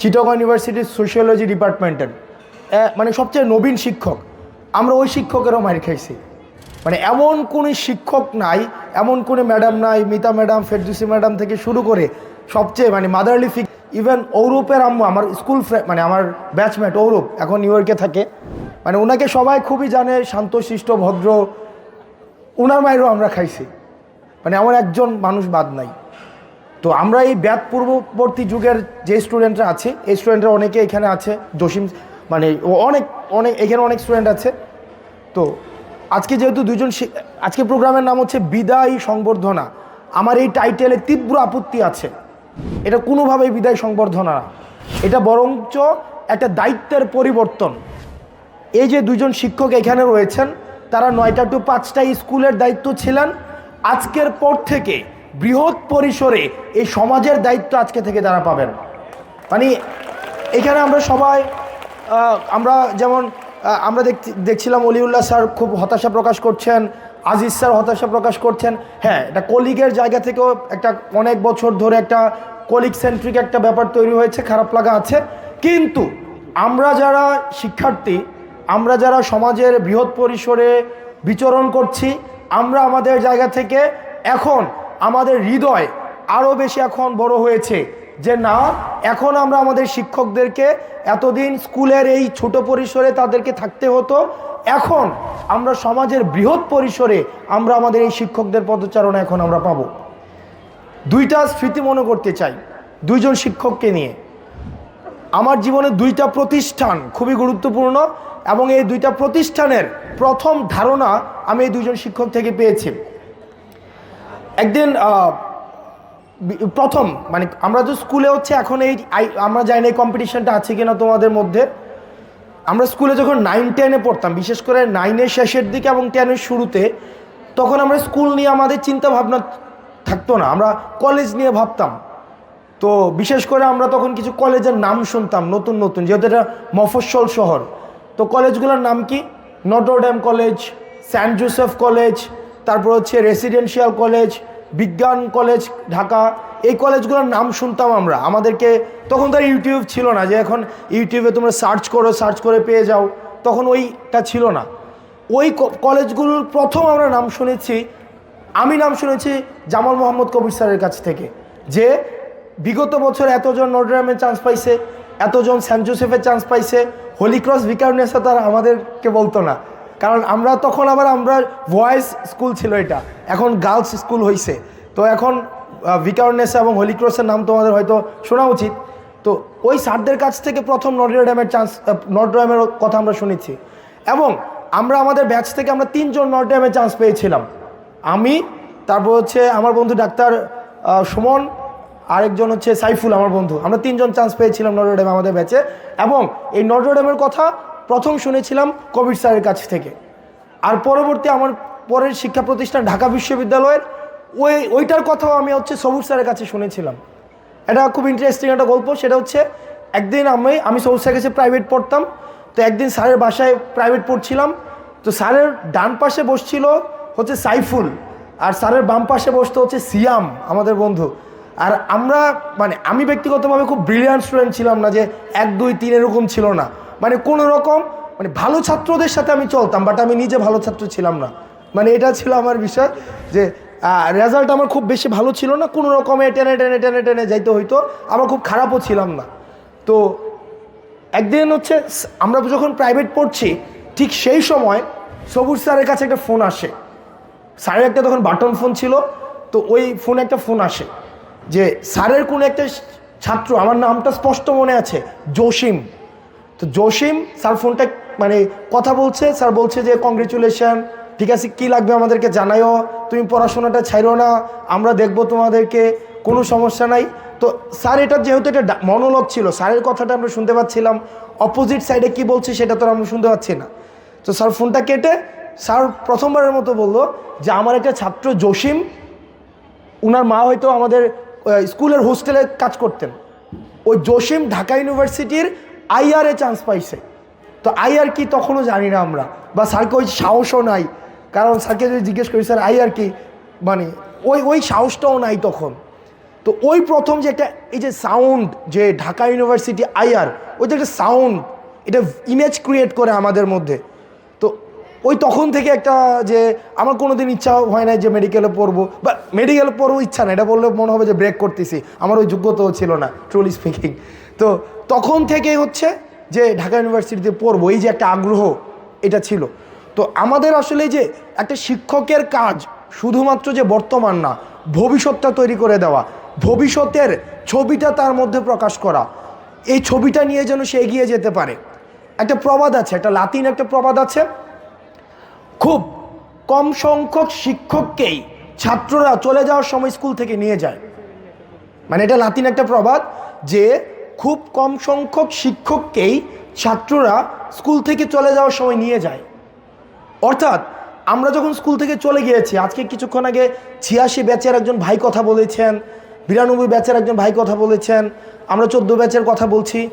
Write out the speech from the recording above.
চিটাগং ইউনিভার্সিটির সোশিওলজি ডিপার্টমেন্টের মানে সবচেয়ে নবীন শিক্ষক। আমরা ওই শিক্ষকেরও মার খাইছি। মানে এমন কোনো শিক্ষক নাই, এমন কোনো ম্যাডাম নাই, মিতা ম্যাডাম, ফেরদুসি ম্যাডাম থেকে শুরু করে সবচেয়ে মানে মাদারলি ফিক ইভেন ঔরূপের আম্মু, আমার স্কুল মানে আমার ব্যাচমেট ঔরূপ, এখন নিউ ইয়র্কে থাকে। মানে ওনাকে সবাই খুবই জানে শান্তশিষ্ট ভদ্র। ওনার মায়েরও আমরা খাইছি। মানে আমার একজন মানুষ বাদ নাই। তো আমরা এই ব্যাত পূর্ববর্তী যুগের যে স্টুডেন্টরা আছে, এই স্টুডেন্টরা অনেকে এখানে আছে, জসিম মানে অনেক অনেক, এখানে অনেক স্টুডেন্ট আছে। তো আজকে যেহেতু দুজন আজকে প্রোগ্রামের নাম হচ্ছে বিদায় সংবর্ধনা। আমার এই টাইটেলে তীব্র আপত্তি আছে। এটা কোনোভাবেই বিদায় সংবর্ধনা না। এটা বরঞ্চ একটা দায়িত্বের পরিবর্তন। এই যে দুজন শিক্ষক এখানে রয়েছেন, তারা নয়টা টু পাঁচটা স্কুলের দায়িত্ব ছিলেন। আজকের পর থেকে বৃহৎ পরিসরে এই সমাজের দায়িত্ব আজকে থেকে তারা পাবেন। মানে এখানে আমরা সবাই আমরা যেমন আমরা দেখছি, দেখছিলাম অলিউল্লাহ স্যার খুব হতাশা প্রকাশ করছেন, আজিজ স্যার হতাশা প্রকাশ করছেন। হ্যাঁ এটা কলিগের জায়গা থেকেও একটা অনেক বছর ধরে একটা কলিগ সেন্ট্রিক একটা ব্যাপার তৈরি হয়েছে, খারাপ লাগা আছে। কিন্তু আমরা যারা শিক্ষার্থী, আমরা যারা সমাজের বৃহৎ পরিসরে বিচরণ করছি, আমরা আমাদের জায়গা থেকে এখন আমাদের হৃদয় আরও বেশি এখন বড় হয়েছে যে না, এখন আমরা আমাদের শিক্ষকদেরকে এতদিন স্কুলের এই ছোট পরিসরে তাদেরকে থাকতে হতো। এখন আমরা সমাজের বৃহৎ পরিসরে আমরা আমাদের এই শিক্ষকদের পদচারণা এখন আমরা পাবো। দুইটা স্মৃতি মনে করতে চাই, দুইজন শিক্ষককে নিয়ে। আমার জীবনে দুইটা প্রতিষ্ঠান খুবই গুরুত্বপূর্ণ এবং এই দুইটা প্রতিষ্ঠানের প্রথম ধারণা আমি এই দুইজন শিক্ষক থেকে পেয়েছি। একদিন প্রথম মানে আমরা তো স্কুলে হচ্ছে এখন এই আমরা জানি না এই কম্পিটিশনটা আছে কিনা তোমাদের মধ্যে। আমরা স্কুলে যখন নাইন টেনে পড়তাম, বিশেষ করে নাইনের শেষের দিকে এবং টেনের শুরুতে, তখন আমরা স্কুল নিয়ে আমাদের চিন্তা ভাবনা থাকতো না। আমরা কলেজ নিয়ে ভাবতাম। তো বিশেষ করে আমরা তখন কিছু কলেজের নাম শুনতাম, নতুন নতুন, যেহেতু এটা মফস্বল শহর। তো কলেজগুলোর নাম কি? Notre Dame college saint Joseph college তারপর হচ্ছে রেসিডেন্সিয়াল কলেজ বিজ্ঞান কলেজ ঢাকা, এই কলেজগুলোর নাম শুনতাম আমরা। আমাদেরকে তখন তো আর ইউটিউব ছিল না, যে এখন ইউটিউবে তোমরা সার্চ করো, সার্চ করে পেয়ে যাও, তখন ওইটা ছিল না। ওই কলেজগুলোর প্রথম আমরা নাম শুনেছি, আমি নাম শুনেছি জামাল মোহাম্মদ কবির স্যারের কাছ থেকে, যে বিগত বছর এতজন নটরডামে চান্স পাইছে, এতজন সেন্ট জোসেফের চান্স পাইছে, হোলি ক্রস ভিকারনেসা তারা আমাদেরকে বলতো না। কারণ আমরা তখন আবার আমরা ভয়েস স্কুল ছিল এটা। এখন গার্লস স্কুল হয়েছে তো এখন ভিকারনেসা এবং হোলি ক্রসের নাম তোমাদের হয়তো শোনা উচিত। তো ওই স্যারদের কাছ থেকে প্রথম নটরডামের চান্স নটরডামের কথা আমরা শুনেছি। এবং আমরা আমাদের ব্যাচ থেকে আমরা তিনজন নটরডামের চান্স পেয়েছিলাম। আমি, তারপর হচ্ছে আমার বন্ধু ডাক্তার সুমন, আরেকজন হচ্ছে সাইফুল, আমার বন্ধু। আমরা তিনজন চান্স পেয়েছিলাম নটরডেম আমাদের ব্যাচে এবং এই নটরডেমের কথা প্রথম শুনেছিলাম কবির স্যারের কাছ থেকে। আর পরবর্তী আমার পরের শিক্ষা প্রতিষ্ঠান ঢাকা বিশ্ববিদ্যালয়ের ওই, ওইটার কথাও আমি হচ্ছে সবুজ স্যারের কাছে শুনেছিলাম। এটা খুব ইন্টারেস্টিং একটা গল্প, সেটা হচ্ছে একদিন আমি আমি সবুজ স্যারের কাছে প্রাইভেট পড়তাম, তো একদিন স্যারের বাসায় প্রাইভেট পড়ছিলাম, তো স্যারের ডান পাশে বসছিল হচ্ছে সাইফুল, আর স্যারের বাম পাশে বসতো হচ্ছে সিয়াম, আমাদের বন্ধু। আর আমরা মানে আমি ব্যক্তিগতভাবে খুব ব্রিলিয়ান্ট স্টুডেন্ট ছিলাম না যে এক, দুই, তিন এরকম ছিল না। মানে কোনো রকম মানে ভালো ছাত্রদের সাথে আমি চলতাম বাট আমি নিজে ভালো ছাত্র ছিলাম না। মানে এটা ছিল আমার বিষয় যে রেজাল্ট আমার খুব বেশি ভালো ছিল না, কোনো রকমে টেনে টেনে টেনে টেনে যাইতে হইতো, আমার খুব খারাপও ছিলাম না। তো একদিন হচ্ছে আমরা যখন প্রাইভেট পড়ছি, ঠিক সেই সময় সবুজ স্যারের কাছে একটা ফোন আসে। স্যারের একটা তখন বাটন ফোন ছিল, তো ওই ফোনে একটা ফোন আসে, যে স্যারের কোনো একটা ছাত্র, আমার নামটা স্পষ্ট মনে আছে, জসিম। তো জসিম স্যার ফোনটা মানে কথা বলছে, স্যার বলছে যে কংগ্রেচুলেশন ঠিক আছে, কী লাগবে আমাদেরকে জানাইও তুমি পড়াশোনাটা ছাইরো না, আমরা দেখব তোমাদেরকে, কোনো সমস্যা নাই। তো স্যার, এটা যেহেতু এটা মনোলগ ছিল, স্যারের কথাটা আমরা শুনতে পাচ্ছিলাম অপোজিট সাইডে কি বলছে সেটা তো আমরা শুনতে পাচ্ছি না। তো স্যার ফোনটা কেটে, স্যার প্রথমবারের মতো বলল যে, আমার একটা ছাত্র জসিম, উনার মা হয়তো আমাদের স্কুলের হোস্টেলে কাজ করতেন। ওই জসিম ঢাকা ইউনিভার্সিটির আইআরএ চান্স পাইছে। তো আইআর কি তখনও জানি না আমরা। বা স্যারকে ওই সাহসও নাই। কারণ স্যারকে যদি জিজ্ঞেস করি, স্যার, আইআর কি? মানে ওই ওই সাহসটাও নাই তখন। তো ওই প্রথম যে একটা, এই যে সাউন্ড যে ঢাকা ইউনিভার্সিটি আইআর, ওই যে একটা সাউন্ড এটা ইমেজ ক্রিয়েট করে আমাদের মধ্যে। তো ওই তখন থেকে একটা যে, আমার কোনো দিন ইচ্ছা হয় না যে মেডিকেলে পড়ব। বা মেডিকেলে পড়ব ইচ্ছা না এটা বললে মনে হবে যে ব্রেক করতেছি। আমার ওই যোগ্যতাও ছিল না ট্রুলি স্পিকিং তো তখন থেকেই হচ্ছে যে ঢাকা ইউনিভার্সিটিতে পড়ব, এই যে একটা আগ্রহ, এটা ছিল। তো আমাদের আসলে যে একটা শিক্ষকের কাজ শুধুমাত্র যে বর্তমান না, ভবিষ্যৎটা তৈরি করে দেওয়া, ভবিষ্যতের ছবিটা তার মধ্যে প্রকাশ করা, এই ছবিটা নিয়ে যেন সে এগিয়ে যেতে পারে। একটা প্রবাদ আছে, একটা লাতিন একটা প্রবাদ আছে, খুব কম সংখ্যক শিক্ষককেই ছাত্ররা চলে যাওয়ার সময় স্কুল থেকে নিয়ে যায়। মানে এটা লাতিন একটা প্রবাদ যে খুব কম সংখ্যক শিক্ষককেই ছাত্ররা স্কুল থেকে চলে যাওয়ার সময় নিয়ে যায়। অর্থাৎ আমরা যখন স্কুল থেকে চলে গিয়েছি, আজকে কিছুক্ষণ আগে ছিয়াশি ব্যাচের একজন ভাই কথা বলেছেন, বিরানব্বই ব্যাচের একজন ভাই কথা বলেছেন, আমরা চোদ্দ ব্যাচের কথা বলছি।